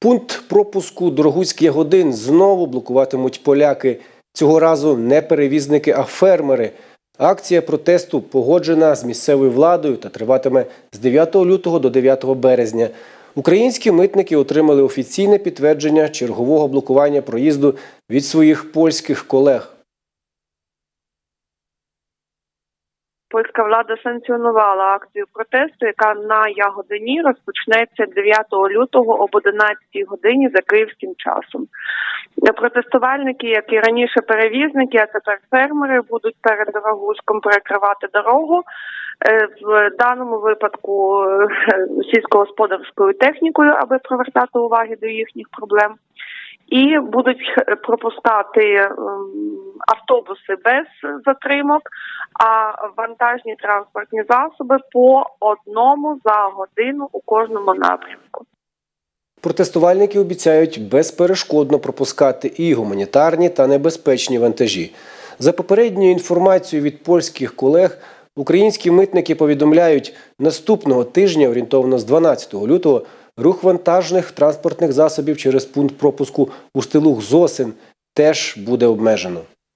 Пункт пропуску Дорогуський Ягодин знову блокуватимуть поляки. Цього разу не перевізники, а фермери. Акція протесту погоджена з місцевою владою та триватиме з 9 лютого до 9 березня. Українські митники отримали офіційне підтвердження чергового блокування проїзду від своїх польських колег. Польська влада санкціонувала акцію протесту, яка на Ягодині розпочнеться 9 лютого об 11 годині за київським часом. Протестувальники, як і раніше перевізники, а тепер фермери, будуть перед Дорогуськом перекривати дорогу. Е, В даному випадку е, сільськогосподарською технікою, аби привертати уваги до їхніх проблем. І будуть пропускати ем, автобуси без затримок, а вантажні транспортні засоби по одному за годину у кожному напрямку. Протестувальники обіцяють безперешкодно пропускати і гуманітарні та небезпечні вантажі. За попередньою інформацією від польських колег, українські митники повідомляють, наступного тижня, орієнтовно з 12 лютого, рух вантажних транспортних засобів через пункт пропуску у стилух Зосин теж буде обмежено.